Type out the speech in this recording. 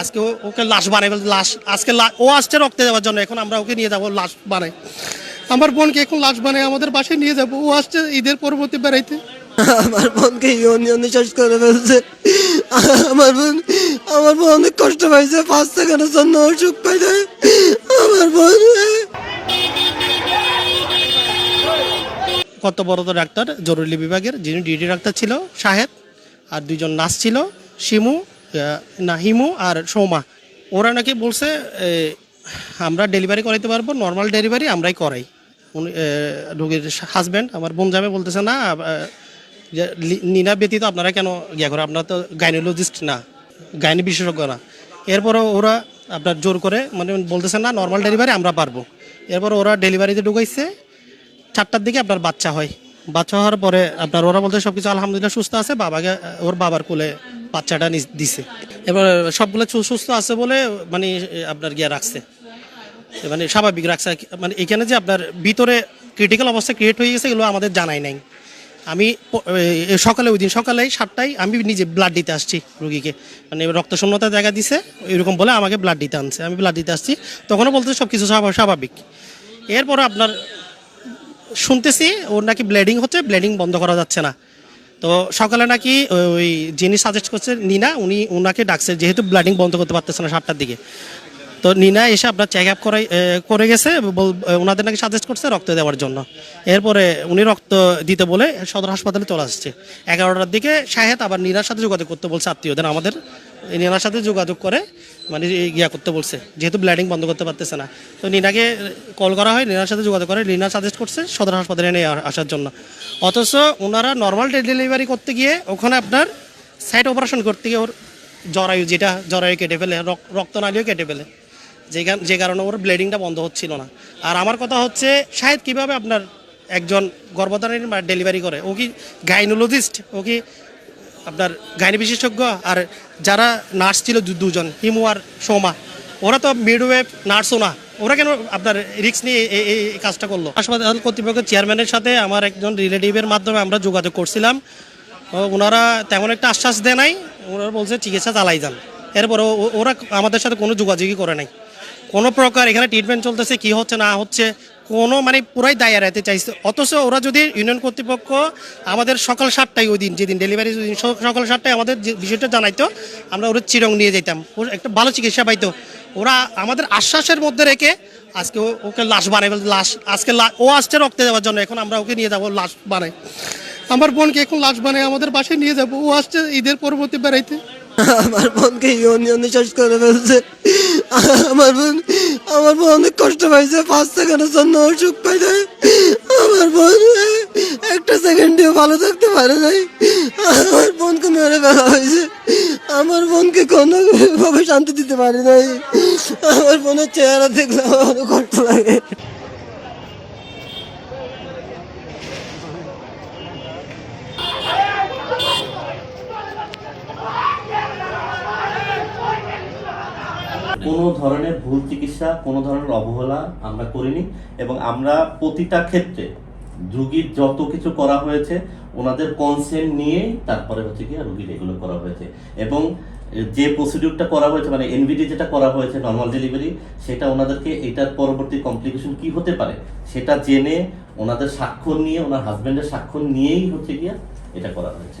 আজকে ওকে লাশ বানাই লাশ আজকে ও আসছে রক্তে যাওয়ার জন্য এখন আমরা ওকে নিয়ে যাব লাশ বানাই। আমার বোনকে এখন লাশ বানাই আমাদের বাসায় নিয়ে যাব। ও আসছে ঈদের পরবর্তী বেড়াইতে। আমার বোনকে ইউনিয়নে শেষ করে ফেলছে। আমার বোন আমার বোন অনেক কষ্ট পাইছে পাঁচ সেকেন্ডের জন্য ও সুখ পাইছে। আমার বোন কর্তব্যরত ডাক্তার? জরুরি বিভাগের যিনি ডিউটি ডাক্তার ছিল শাহেদ আর দুইজন নার্স ছিল শিমু আহ, না হিমু আর সৌমা ওরা নাকি বলছে আমরা ডেলিভারি করাইতে পারব নর্মাল ডেলিভারি আমরাই করাই। উনি রোগীর হাজব্যান্ড আমার বোনজামে বলতেছে না নিনা ব্যতীত আপনারা কেন ইয়া করে আপনারা তো গাইনোলজিস্ট না গাইনি বিশেষজ্ঞ না। এরপরে ওরা আপনার জোর করে মানে বলতেছে না নর্মাল ডেলিভারি আমরা পারব। এরপর ওরা ডেলিভারিতে ঢুকাইছে চারটার দিকে আপনার বাচ্চা হয়। বাচ্চা হওয়ার পরে আপনার ওরা বলতে সব কিছু আলহামদুলিল্লাহ সুস্থ আছে বাবাকে ওর বাবার কোলে বাচ্চাটা দিছে। এবার সবগুলো সুস্থ আছে বলে মানে আপনার গিয়া রাখছে। মানে স্বাভাবিক রাখছে। মানে এখানে যে আপনার ভিতরে ক্রিটিক্যাল অবস্থা ক্রিয়েট হয়ে গেছে, এগুলো আমাদের জানাই নাই। আমি সকালে, ওই দিন সকালে সাতটায় আমি নিজে ব্লাড দিতে আসছি রুগীকে। মানে রক্ত শূন্যতা জায়গা দিছে, এরকম বলে আমাকে ব্লাড দিতে আনছে। আমি ব্লাড দিতে আসছি, তখনও বলতে সব কিছু স্বাভাবিক। এরপরে আপনার শুনতেছি, ওর নাকি ব্লিডিং হচ্ছে ব্লিডিং বন্ধ করা যাচ্ছে না। তো সকালে নাকি ওই যিনি সাজেস্ট করছে নিনা, উনি ওনাকে ডাকছে, যেহেতু ব্লাডিং বন্ধ করতে পারতেছে না সাতটার দিকে। তো নিনা এসে আপনার চেক আপ করাই করে গেছে ওনাদের নাকি সাজেস্ট করছে রক্ত দেওয়ার জন্য। এরপরে উনি রক্ত দিতে বলে সদর হাসপাতালে চলে আসছে। এগারোটার দিকে শাহেদ আবার নিনার সাথে যোগাযোগ করতে বলছে আত্মীয়দের, আমাদের। নিনার সাথে যোগাযোগ করে মানে ইয়া করতে বলছে, যেহেতু ব্লিডিং বন্ধ করতে পারতেছে না। তো নিনাকে কল করা হয়, নিনার সাথে যোগাযোগ করে নিনা সাজেস্ট করছে সদর হাসপাতালে নিয়ে আসার জন্য। অথচ ওনারা নর্মাল ডেলিভারি করতে গিয়ে ওখানে আপনার সাইড অপারেশন করতে গিয়ে ওর জরায়ু, যেটা জরায়ু কেটে ফেলে, রক- রক্তনালীও কেটে ফেলে। যে কারণে ওর ব্লিডিংটা বন্ধ হচ্ছিল না। আর আমার কথা হচ্ছে শায়দ কীভাবে আপনার একজন গর্ভধারণের ডেলিভারি করে? ও কি গাইনোলজিস্ট ও কি আপনার গাইনি বিশেষজ্ঞ আর যারা নার্স ছিল দুজন, হিমু আর সোমা, ওরা তো মিডওয়েভ নার্সও না। ওরা কেন আপনার রিক্স নিয়ে এই- কাজটা করল? হাসপাতাল কর্তৃপক্ষের চেয়ারম্যানের সাথে আমার একজন রিলেটিভের মাধ্যমে আমরা যোগাযোগ করছিলাম। ওনারা তেমন একটা আশ্বাস দেয় নাই, ওনারা বলছে চিকিৎসা চালাই যান। এরপর ওরা আমাদের সাথে কোনো যোগাযোগই করে নাই। কোনো প্রকার এখানে ট্রিটমেন্ট চলতেছে, কি হচ্ছে, না হচ্ছে কোনো মানে পুরাই দায় এড়াইতে চাইছে। অথচ ওরা যদি ইউনিয়ন কর্তৃপক্ষ আমাদের সকাল সাতটায় ওই দিন, যেদিন ডেলিভারি সকাল সাতটায় আমাদের বিষয়টা জানাইতো, আমরা ওরা চিরং নিয়ে যেতাম ওর একটা ভালো চিকিৎসা পাইতো। ওরা আমাদের আশ্বাসের মধ্যে রেখে আজকে ওকে লাশ বানাই লাশ আজকে ও আসছে রক্তে দেওয়ার জন্য, এখন আমরা ওকে নিয়ে যাব লাশ বানাই আমার বোনকে এখন লাশ বানাই আমাদের বাসায় নিয়ে যাব। ও আসছে ঈদের পরবর্তী বেড়াইতে। আমার বোনকে ইউনিয়নে শেষ করে ফেলছে। আমার বোন আমার বোন অনেক কষ্ট পাইছে, পাঁচ সেকেন্ডের জন্য সুখ পাই যায় আমার বোন একটা সেকেন্ডেও ভালো থাকতে পারে নাই। আমার বোনকে মেরে ফেলা হয়েছে। আমার বোনকে কোনো ভাবে শান্তি দিতে পারি নাই। আমার বোনের চেহারা দেখলে আমার কষ্ট লাগে। কোনো ধরনের ভুল চিকিৎসা, কোনো ধরনের অবহেলা আমরা করিনি এবং আমরা প্রতিটা ক্ষেত্রে রুগীর যত কিছু করা হয়েছে, ওনাদের কনসেন্ট নিয়েই তারপরে হচ্ছে কি রুগীর এগুলো করা হয়েছে। এবং যে প্রসিডিউরটা করা হয়েছে মানে এনভিডি যেটা করা হয়েছে নর্মাল ডেলিভারি সেটা ওনাদেরকে এটার পরবর্তী কমপ্লিকেশন কি হতে পারে, সেটা জেনে ওনাদের স্বাক্ষর নিয়ে, ওনার হাজব্যান্ডের স্বাক্ষর নিয়েই হচ্ছে গিয়া এটা করা হয়েছে।